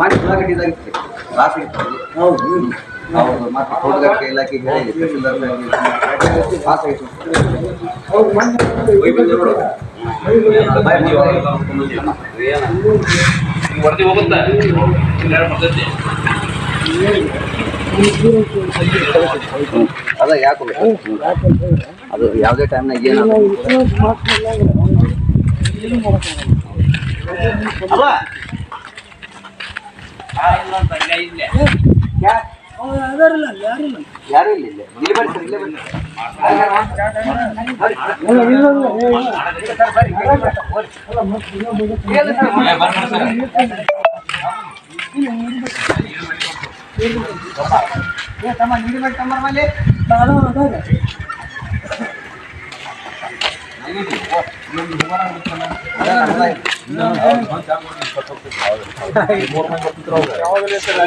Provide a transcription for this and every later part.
ಮಾಡಿ ಉಳ್ಳಾಗಡ್ಡಿ ಇದಾಗಿತ್ತು ಲಾಸ್ ಇತ್ತು ಹೌದು ಹೌದು ಮತ್ತೆ ತೋಟಗಾರಿಕೆ ಇಲಾಖೆ ಹೇಳಿ ತಹಸೀಲ್ದಾರ್ ಪಾಸ್ ಆಯಿತು ವರದಿ ಹೋಗುತ್ತಾ ಇನ್ನೆರಡು ಬರ್ತೈತಿ ಅದ ಯಾಕೆ ಅದು ಯಾವುದೇ ಟೈಮ್ನಾಗ ಏನು ಯಾರು ಇಲ್ಲ ಇಲ್ಲ ಇಲ್ಲಿ ಬರ್ರಿ ಸರ್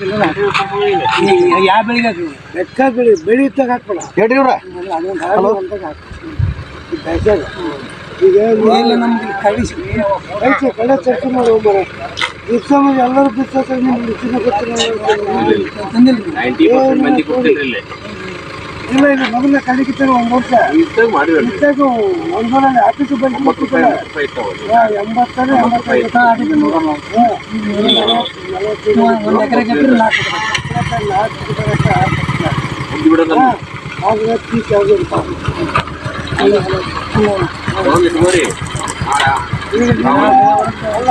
ಇಲ್ಲೇ ಬರ್ರಿ ಯಾವ ಬೆಳಿಗ್ಗೆ ಲೆಕ್ಕ ಬೆಳಿ ಹಾಕ್ಬೇಡ ಹೇಳ್ರಿ ಇವ್ರ ಹಲೋ ಬೇಜಾರ ಈಗ ನಮ್ಗೆ ಕಳಿಸಿ ಕಳೆ ಚರ್ಚೆ ಮಾಡಿ ದಿವಸ ಎಲ್ಲರೂ ಬಿಸ್ತಾರೆ ನಿಮ್ಗೆ ರುಚಿನ ಗೊತ್ತಿಲ್ಲ ಇಲ್ಲ ಇಲ್ಲ ಮೊದಲ ಕಲಿಕಿತ್ತಾಗ ಒಂದು ವರ್ಷ. ಇದ್ದಾಗ ಒಂದು ಸಲ ಆಫೀಸ್ ಬಂದು ಎಂಬತ್ತರ ಎಂಬತ್ತೈದು ಒಂದು ಎಕರೆ ನಾಲ್ಕು ನಾಲ್ಕು ತೀಸ್ ಯಾವುದು ಅಲ್ಲ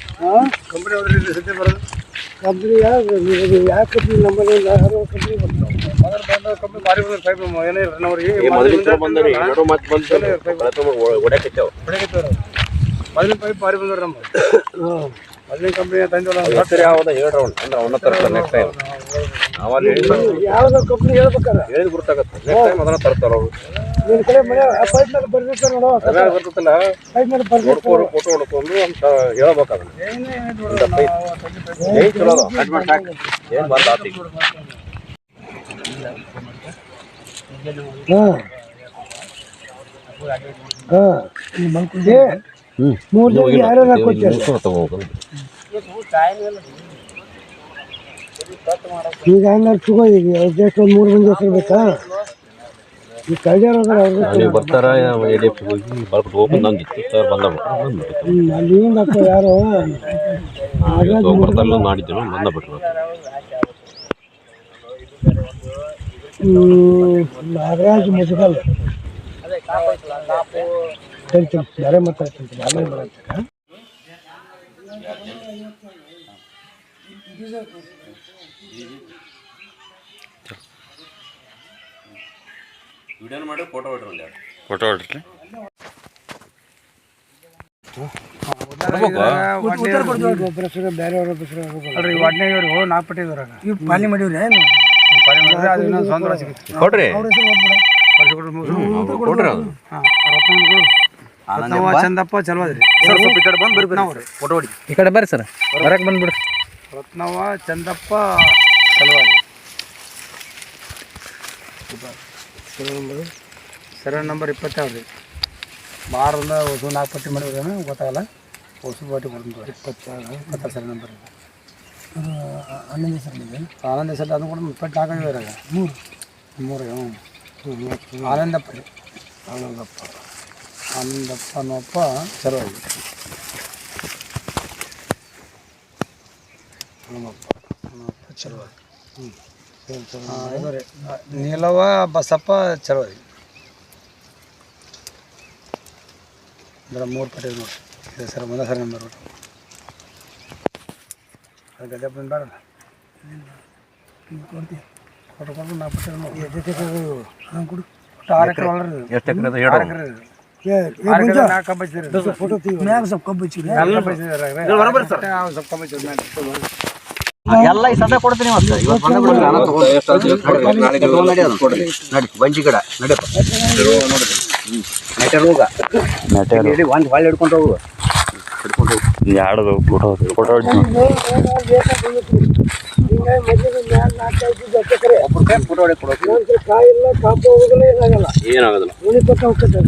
ಕಂಪ್ನಿ ಸದ್ಯ ಬರೋದು ಕಂಪ್ನಿ ಯಾವ ಯಾವ ಕಂಪ್ನಿ ನಮ್ಮಲ್ಲಿ ಯಾರು ಕಂಪ್ನಿ ಬರ್ತಾವೆ ಕಂಪ್ನಿ ಭಾರಿ ಬಂದ್ರೆ ಪೈಪ್ ಏನೇ ಮೊದಲಿಂದ ಮತ್ತೆ ಬಂದು ಮೊದಲಿನ ಪೈಪ್ ಭಾರಿ ಬಂದವ್ರಿ ನಮ್ಮ ಮೊದಲಿನ ಕಂಪ್ನಿ ತಂದಿವಲ್ಲ ಹೆಸರು ಯಾವ್ದ ಹೇಳ್ರಿ ಅವ್ನು ಅಂದ್ರೆ ಅವನ ತರ್ತಾರೆ ನೆಕ್ಸ್ಟ್ ಟೈಮ್ ಯಾವ್ದೋ ಕಂಪ್ನಿ ಹೇಳ್ಬೇಕಾದ್ರೆ. ಹೇಳಿದ್ ಗೊತ್ತಾಗತ್ತೆ ನೆಕ್ಸ್ಟ್ ಟೈಮ್ ಅದನ್ನ ತರ್ತಾರ ಅವ್ರು. ನಿನ್ನ ಕಡೆ ಮನೆ ಆ ಪೈಪ್ ಮೇಲೆ ಬರ್ದಿರ್ತಾರೆ ನೋಡೋ ಅದ್ರಾಗ ಬರ್ತದಲ್ಲ? ಪೈಪ್ ಮೇಲೆ ಬರ್ದಿರ್ತಾರೆ ನೋಡ್ಕೊಂಡು ಫೋಟೋ ಹೊಡ್ಕೊಂಡು ಅಂತ ಹೇಳ್ಬೇಕು ಅದನ್ನ ಏಯ್ ಚಲೋ ಅದ ಕಟ್ ಮಾಡಿ ಸಾಕು. ಏನು ಬಂದ ಆತಿ ಹಾಂ. ಹಾಂ. ಇಲ್ಲಿ ಮಲ್ಕೊಂಡೆ ಮೂರು ಜನ ಯಾರು ಹಾಕೋತಾರೆ ಈಗ ಹಂಗಾರೆ ತಗೋ ಈಗ ಜಸ್ಟ್ ಒಂದು ಮೂರು ಮಂದಿ ಹೆಸರು ಬೇಕಾ ಈ ಕಳ್ಯಾರ ಅವ್ರಿಗೆ ಬರ್ತಾರ ಎಡಿ ಹೋಗಿ? ನಂದಿತ್ತು ಸರ್ ಬಂದ ಅಲ್ಲಿ ಹಿಂಗೆ ಹಾಕೋ ಯಾರು ಬರ್ತಾರಲ್ಲ ನಾಡಿದ್ದು ಬಂದ ಬಿಟ್ರು ನಾಗರಾಜ್ ಮುಜಗಲ್. ಸರಿ ಬೇರೆ ಮಾತಾಡ್ತೀನಿ. ಆಮೇಲೆ ಬರತ್ತೆ ವಿಡಿಯೋನ ಮಾಡಿ ಫೋಟೋ ಹೊಡ್ರಲ್ಲಿ ಫೋಟೋ ಹೊಡ್ರಿ. ಪಾಲಿ ಮಾಡಿವ್ರಿ ಕೊಡ್ರಿ. ಚಂದಪ್ಪ ಚಲವಾದ್ರಿ. ಸರ್ ಸ್ವಲ್ಪ ಈ ಕಡೆ ಬಂದು ಬರ್ಬೇಕು. ನಾವು ಫೋಟೋ ಹೊಡಿ ಈ ಕಡೆ ಬರ್ರಿ ಸರ್. ಹೊರಗೆ ಬಂದ್ಬಿಡ್ರಿ ರತ್ನವ ಚಂದಪ್ಪ ಚಲವಾದಿ ಸರಿಯಾದ ನಂಬರ್ ಇಪ್ಪತ್ತೆರಡು ರೀ ಬಾರಿಂದ ಹೊಸ ನಾಲ್ಕು ಪಟ್ಟಿ ಮಾಡಿದ್ರೆ ಗೊತ್ತಾಗಲ್ಲ ಹೊಸ ಪಟ್ಟಿ ಕೊಡ್ತೀನಿ ಇಪ್ಪತ್ತೆರಡು ಇಪ್ಪತ್ತೆರಡು ಸರಿ ನಂಬರ್ ಹನ್ನೊಂದು ಸಲ ಇದೆ ಹನ್ನೊಂದು ಸಲ ಅದನ್ನು ಕೂಡ ಇಪ್ಪತ್ತು ನಾಲ್ಕು ಇದ್ರಾಗ ಮೂರು ಮೂರು ಹ್ಞೂ ಆನಂದಪ್ಪ ರೀ ಆನಂದಪ್ಪ ಆನಂದಪ್ಪ ಅನ್ನೋಪ್ಪ ಚಲವಾದಿ ಹನುಮಪ್ಪ ಹನುಮಪ್ಪ ಚಲವಾದಿ ಹ್ಞೂ ನೀಲವ ಬಸಪ್ಪ ಚಲವಾದಿ ಅಂದ್ರೆ ಮೂರು ಪಟ್ಟಿ ನೋಡಿರಿ. ನೋಡಿ ಇದೆ ಸರ್ ಒಂದೇ ಸರ್ ನಂಬರ್ ಅದು ಗದ್ದೆ ಬಂದು ಕೊಡ್ತೀವಿ ಕೊಟ್ಟು ಪಟ್ಟಿ ನೋಡಿ ಹಾಂ ಕೊಡು. ಒಟ್ಟು ಆರು ಎಕರೆ ಒಳಗೆ ಎಷ್ಟು ಎಕರೆ ಆರು ಎಕರೆ ಇದೆ. ಆರು ಎಕರೆ ನಾಲ್ಕು ಕಬ್ಬು ಹಚ್ಚಿರಿ. ಫೋಟೋ ಮ್ಯಾಗ ಸ್ವಲ್ಪ ಕಬ್ಬು ಹಚ್ಚಿರಿ. ನಾಲ್ಕು ಕಬ್ಬು ಹಚ್ಚಿರಿ. ಅದ್ರಾಗ. ಒಂದು ಸ್ವಲ್ಪ ಕಬ್ಬು ಹಚ್ಚಿರಿ. ಮ್ಯಾಲೆ. ಎಲ್ಲ ಈ ಸದ್ಯ ಕೊಡ್ತೀನಿ ಇವತ್ತು ಬಂದ ನಾನು ತಗೊಂಡು ಕೊಡ್ರಿ ನಡಿ ಬಂಜಿ ಗಿಡ ನಡಿಯಪ್ಪ. ಹ್ಮ್. ನೆಟ್ಟೆ ರೋಗ ನಡಿ ಒಂದು ಹೊಳ್ಳಿ ಹಿಡ್ಕೊಂಡು ಹೋಗು. ಹಿಡ್ಕೊಂಡು ಹೋಗು ಎರಡು ಫೋಟೋ ಫೋಟೋ ಒಬ್ರು ಕೈ ಫೋಟೋ ಹೊಡೆದು ಕೊಡೋಕೆ ಕಾಯಿಲ್ಲ ಕಾಪು ಹೋಗಲ್ಲ ಏನಾಗಲ್ಲ ಏನಾಗೋದಿಲ್ಲ. ಉಳಿಪಕ್ಕ ಹೋಗ್ತದೆ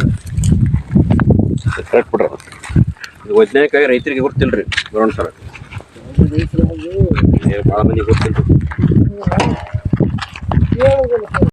ಕರೆಕ್ಟ್ ಬಿಡ್ರಿ ಇದು ವೈಜ್ಞಾನಿಕವಾಗಿ ರೈತರಿಗೆ ಗೊತ್ತಿಲ್ರಿ ಬರೋಣ ಸರ್ నేను బాగా మంది